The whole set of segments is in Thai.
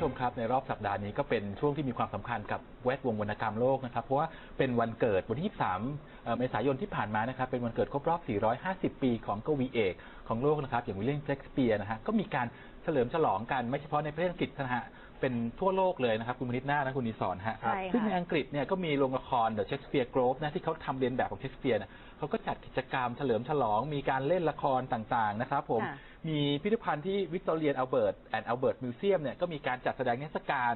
ผู้ชมครับในรอบสัปดาห์นี้ก็เป็นช่วงที่มีความสำคัญกับแวดวงวรรณกรรมโลกนะครับ เพราะว่าเป็นวันเกิดวันที่ 23เอ่อเมษายนที่ผ่านมานะครับ เป็นวันเกิดครบรอบ 450 ปีของกวีเอกของโลกนะครับ อย่างวิลเลียมเชกสเปียร์นะฮะก็มีการเฉลิมฉลองกันไม่เฉพาะในประเทศอังกฤษนะฮะ เป็นทั่วโลกเลยนะครับ คุณมนิดหน้าและคุณนิสอนฮะ ใช่ค่ะ ซึ่งในอังกฤษเนี่ยก็มีโรงละคร The Shakespeare Grove นะที่เขาทำเรียนแบบของเชคสเปียร์เนี่ยเขาก็จัดกิจกรรมเฉลิมฉลอง มีการเล่นละครต่างๆนะครับผม ค่ะมีพิพิธภัณฑ์ที่วิกตอเรียนอัลเบิร์ตแอนด์อัลเบิร์ตมิวเซียมเนี่ยก็มีการจัดแสดงนิทรรศการ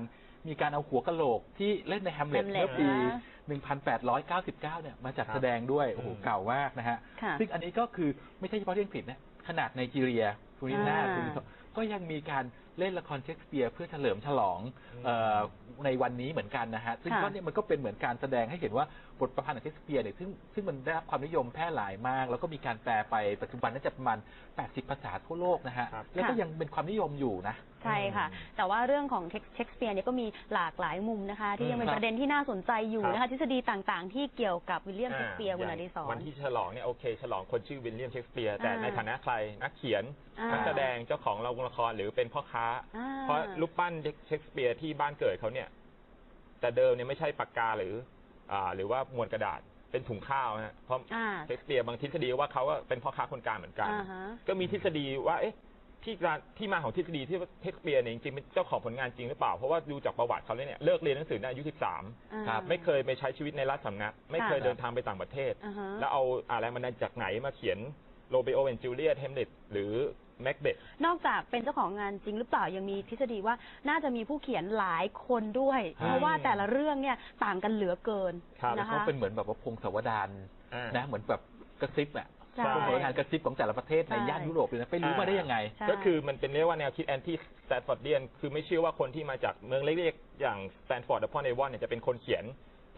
มีการเอาหัวกะโหลกที่เล่นในแฮมเล็ต Hamlet เมื่อปี นะ 1899 เนี่ยมาจัดแสดงด้วยโอ้โหอืมเก่ามากนะฮะ ค่ะ ซึ่งอันนี้ก็คือไม่ใช่เฉพาะที่อังกฤษนะขนาดไนจีเรียคุณนิน่าอ่า คุณก็ยังมีการเล่นละครเชคสเปียร์เพื่อเฉลิมฉลองอืมเออในวันนี้เหมือนกันนะฮะซึ่งค่ะก็เนี่ยมันก็เป็นเหมือนการแสดงให้เห็นว่าบทประพันธ์ของเชคสเปียร์เนี่ยซึ่งซึ่งมันได้รับความนิยมแพร่หลายมาก แล้วก็มีการแปลไปปัจจุบันน่าจะประมาณ 80 ภาษาทั่วโลกนะฮะครับ แล้วก็ค่ะยังเป็นความนิยมอยู่นะ ใช่ค่ะ แต่ว่าเรื่องของเชคสเปียร์เนี่ยก็มีหลากหลายมุมนะคะ ที่ยังเป็นครับ ประเด็นที่น่าสนใจอยู่ครับนะคะ ทฤษฎีต่างๆ ที่เกี่ยวกับวิลเลียมเชคสเปียร์คุณอดิศร วันที่ฉลองเนี่ยโอเค ฉลองคนชื่อวิลเลียมเชคสเปียร์แต่อ่าในฐานะใครนักเขียนอ่านักแสดงเจ้าของโรงละครหรือเป็นพ่อค้าอ่า เพราะรูปปั้นเชคสเปียร์ที่บ้านเกิดเขาเนี่ย แต่เดิมเนี่ยไม่ใช่ปากกาหรือ อ่า หรือว่ามวลกระดาษเป็นถุงข้าวนะฮะเพราะอ่า เชคสเปียร์บางทฤษฎีว่าเขาก็เป็นพ่อค้าคนกลางเหมือนกัน อ่าฮะ ก็มีทฤษฎีว่า เอ๊ะ ที่การที่มาของทฤษฎีที่ว่าเชคสเปียร์เนี่ยจริงๆเป็นเจ้าของผลงานจริงหรือเปล่า เพราะว่าดูจากประวัติเขาเนี่ยเลิกเรียนหนังสือในอายุ13อ่าครับไม่เคยไปใช้ชีวิตในรัฐสำนัก ไม่เคยค่ะเดินทางไปต่างประเทศ อ่าฮะ แล้วเอาอะไรมันจากไหนมาเขียนโรเบโอเวนจูเลียตเฮมเล็ตหรือ แม็กเบธนอกจากเป็นเจ้าของงานจริงหรือเปล่ายังมีทฤษฎีว่าน่าจะมีผู้เขียนหลายคนด้วย ใช่ เพราะว่าแต่ละเรื่องเนี่ยต่างกันเหลือเกินครับนะเขาคะ เป็นเหมือนแบบว่าพงศาวดารอ่านะเหมือนแบบกระซิบอะใช่พงศาวดารกระซิบของแต่ละประเทศในใช่ ย่านยุโรปเลยนะไปรู้มาได้ยังไง ใช่ ก็คือมันเป็นเรียกว่าแนวคิดแอนตี้สแตนฟอร์ดเดียนคือไม่เชื่อว่าคนที่มาจากเมืองเล็กๆ อย่างสแตนฟอร์ดและพอนเอวอนเนี่ยจะเป็นคนเขียน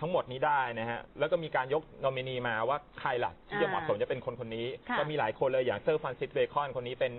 ทั้งหมดนี้ได้นะฮะ แล้วก็มีการยกนอมินีมาว่าใครล่ะที่จะเหมาะสมจะเป็นคนคนนี้ ค่ะ ก็มีหลายคนเลยอย่างเซอร์ฟรานซิสเบคอนคนนี้เป็น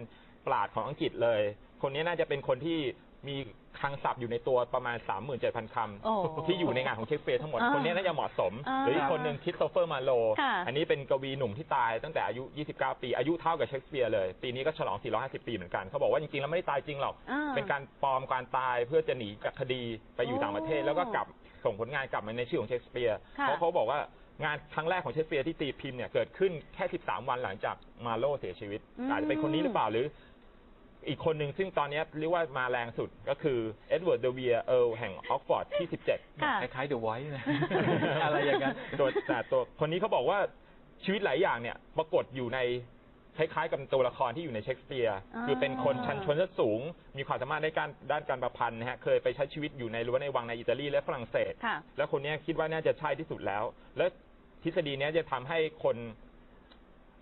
ปราดของอังกฤษเลย คนนี้น่าจะเป็นคนที่มีคลังศัพท์อยู่ในตัวประมาณ 37,000 คโอ้ำ ที่อยู่ในงานของเชคสเปียร์ทั้งหมด อ่าคนนี้น่าจะเหมาะสม อ่าหรืออีกคนหนึ่งคริสโตเฟอร์มาโล ค่ะ อันนี้เป็นกวีหนุ่มที่ตายตั้งแต่อายุ 29 ปี อายุเท่ากับเชคสเปียร์เลย ปีนี้ก็ฉลอง 450 ปีเหมือนกัน เขาบอกว่าจริงๆ แล้วไม่ได้ตายจริงหรอก อ่าเป็นการปลอมการตายเพื่อจะหนีจากคดีไปอยู่โอ้ต่างประเทศ แล้วก็กลับ ส่งผลงานกลับมาในชื่อของเชคสเปียร์ค่ะ เพราะเขาบอกว่างานครั้งแรกของเชคสเปียร์ที่ตีพิมพ์เนี่ยเกิดขึ้นแค่ 13 วันหลังจากมาโลเสียชีวิต อืม อาจจะเป็นคนนี้หรือเปล่าหรือ อีกคนหนึ่งซึ่งตอนนี้เรียกว่ามาแรงสุดก็คือเอ็ดเวิร์ดเดเวียเอิร์ลแห่งออกฟอร์ดที่ 17 ค่ะ คล้ายๆเดอะไวท์นะ อะไรอย่างนั้น ตัวแต่ตัวคนนี้เขาบอกว่าชีวิตหลายอย่างเนี่ยปรากฏอยู่ใน คล้ายๆกับตัวละครที่อยู่ในเชคสเปียร์อ่า คือเป็นคนชั้นชนชั้นสูง มีความสามารถในการด้านการประพันธ์นะฮะเคยไปใช้ชีวิตอยู่ในรั้วในวังในอิตาลีและฝรั่งเศส ค่ะ แล้วคนเนี้ยคิดว่าน่าจะใช่ที่สุดแล้ว และทฤษฎีเนี้ยจะทำให้คน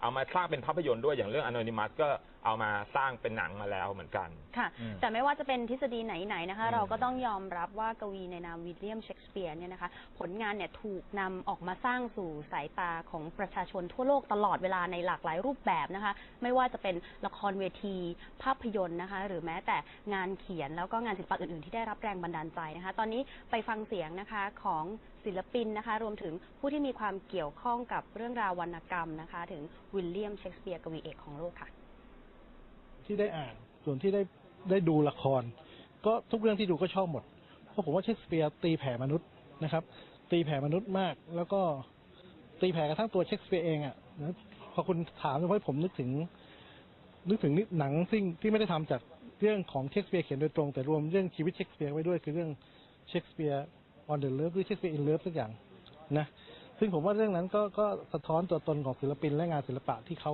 เอามาสร้างเป็นภาพยนตร์ด้วยอย่างเรื่อง Anonymous ก็ เอามาสร้างเป็นหนังมาแล้วเหมือนกัน ค่ะ อืมแต่ไม่ว่าจะเป็นทฤษฎีไหนๆนะคะ อืมเราก็ต้องยอมรับว่ากวีในนามวิลเลียมเชกสเปียร์เนี่ยนะคะ ผลงานเนี่ยถูกนำออกมาสร้างสู่สายตาของประชาชนทั่วโลกตลอดเวลาในหลากหลายรูปแบบนะคะ ไม่ว่าจะเป็นละครเวที ภาพยนตร์นะคะ หรือแม้แต่งานเขียนแล้วก็งานศิลปะอื่นๆที่ได้รับแรงบันดาลใจนะคะ ตอนนี้ไปฟังเสียงนะคะของศิลปินนะคะ รวมถึงผู้ที่มีความเกี่ยวข้องกับเรื่องราววรรณกรรมนะคะ ถึงวิลเลียมเชกสเปียร์กวีเอกของโลกค่ะ ที่ได้อ่าน ส่วนที่ได้ได้ดูละคร ก็ทุกเรื่องที่ดูก็ชอบหมด เพราะผมว่าเชคสเปียร์ตีแผ่มนุษย์นะครับ ตีแผ่มนุษย์มาก แล้วก็ตีแผ่กระทั่งตัวเชคสเปียร์เองอะ่ะนะพอคุณถามทำให้ผมนึกถึง นึกถึงหนังซึ่งที่ไม่ได้ทำจากเรื่องของเชคสเปียร์เขียนโดยตรง แต่รวมเรื่องชีวิตเชคสเปียร์ไว้ด้วยคือเรื่องเชคสเปียร์ on the love หรือเชคสเปียร์ in love สักอย่างนะซึ่งผมว่าเรื่องนั้นก็ก็สะท้อนตัวตนของศิลปินและงานศิลปะที่เขา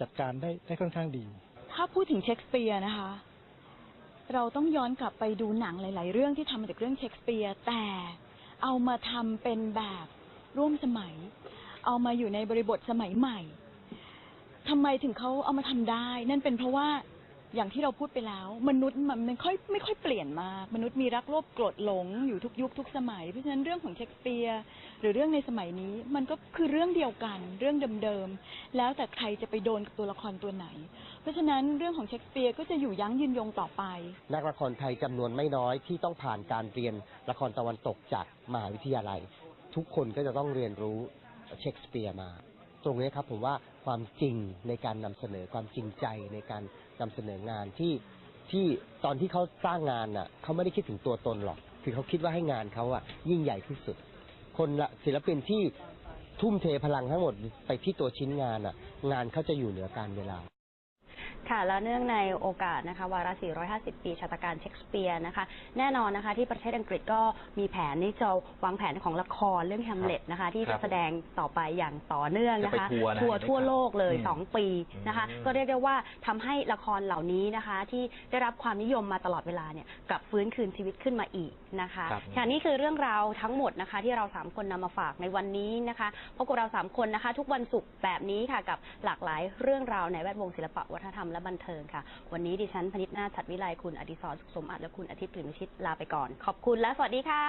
จัดการได้ได้ค่อนข้างดี ถ้าพูดถึงเชคสเปียร์นะคะ เราต้องย้อนกลับไปดูหนังหลาย ๆ เรื่องที่ทำมาจากเรื่องเชคสเปียร์แต่เอามาทำเป็นแบบร่วมสมัย เอามาอยู่ในบริบทสมัยใหม่ทำไมถึงเขาเอามาทำได้ นั่นเป็นเพราะว่า อย่างที่เราพูดไปแล้ว มนุษย์มันไม่ค่อยไม่ค่อยเปลี่ยนมาก มนุษย์มีรักโลภโกรธหลงอยู่ทุกยุคทุกสมัย เพราะฉะนั้นเรื่องของเชคสเปียร์หรือเรื่องในสมัยนี้ มันก็คือเรื่องเดียวกันเรื่องเดิมๆแล้วแต่ใครจะไปโดนกับตัวละครตัวไหน เพราะฉะนั้นเรื่องของเชคสเปียร์ก็จะอยู่ยั้งยืนยงต่อไป นักละครไทยจำนวนไม่น้อยที่ต้องผ่านการเรียนละครตะวันตกจากมหาวิทยาลัย ทุกคนก็จะต้องเรียนรู้เชคสเปียร์มา ตรงนี้ครับผมว่าความจริงในการนำเสนอความจริงใจในการนำเสนองานที่ที่ตอนที่เขาสร้างงานน่ะเขาไม่ได้คิดถึงตัวตนหรอก คือเขาคิดว่าให้งานเขาอะยิ่งใหญ่ที่สุด คนละศิลปินที่ทุ่มเทพลังทั้งหมดไปที่ตัวชิ้นงานอะงานเขาจะอยู่เหนือการเวลา ค่ะ แล้วเนื่องในโอกาสนะคะวาระ 450 ปีชาตการเชคสเปียร์นะคะ แน่นอนนะคะที่ประเทศอังกฤษก็มีแผนที่จะวางแผนของละครเรื่องแฮมเล็ตนะคะ ที่ครัจะบแสดงต่อไปอย่างต่อเนื่องนะคะ จะไปทัวร์นะทัวร์เห็นไหมทั่วโลกเลยครับ2ปีนะคะ อืม ก็เรียกได้ว่าทำให้ละครเหล่านี้นะคะ ที่ได้รับความนิยมมาตลอดเวลาเนี่ยกลับฟื้นคืนชีวิตขึ้นมาอีกนะคะครับ ค่ะนี่คือเรื่องราวทั้งหมดนะคะ ที่เราสามคนนำมาฝากในวันนี้นะคะพบกับเราสามคนนะคะ ทุกวันศุกร์แบบนี้ค่ะกับหลากหลายเรื่องราวในแวดวงศิลปะวัฒนธรรมและบันเทิงค่ะ วันนี้ดิฉันพนิษฐ์นาถชัดวิไลคุณอดิศรสุขสมอัตและคุณอาทิตย์กลิ่นวิชิตลาไปก่อน ขอบคุณและสวัสดีค่ะ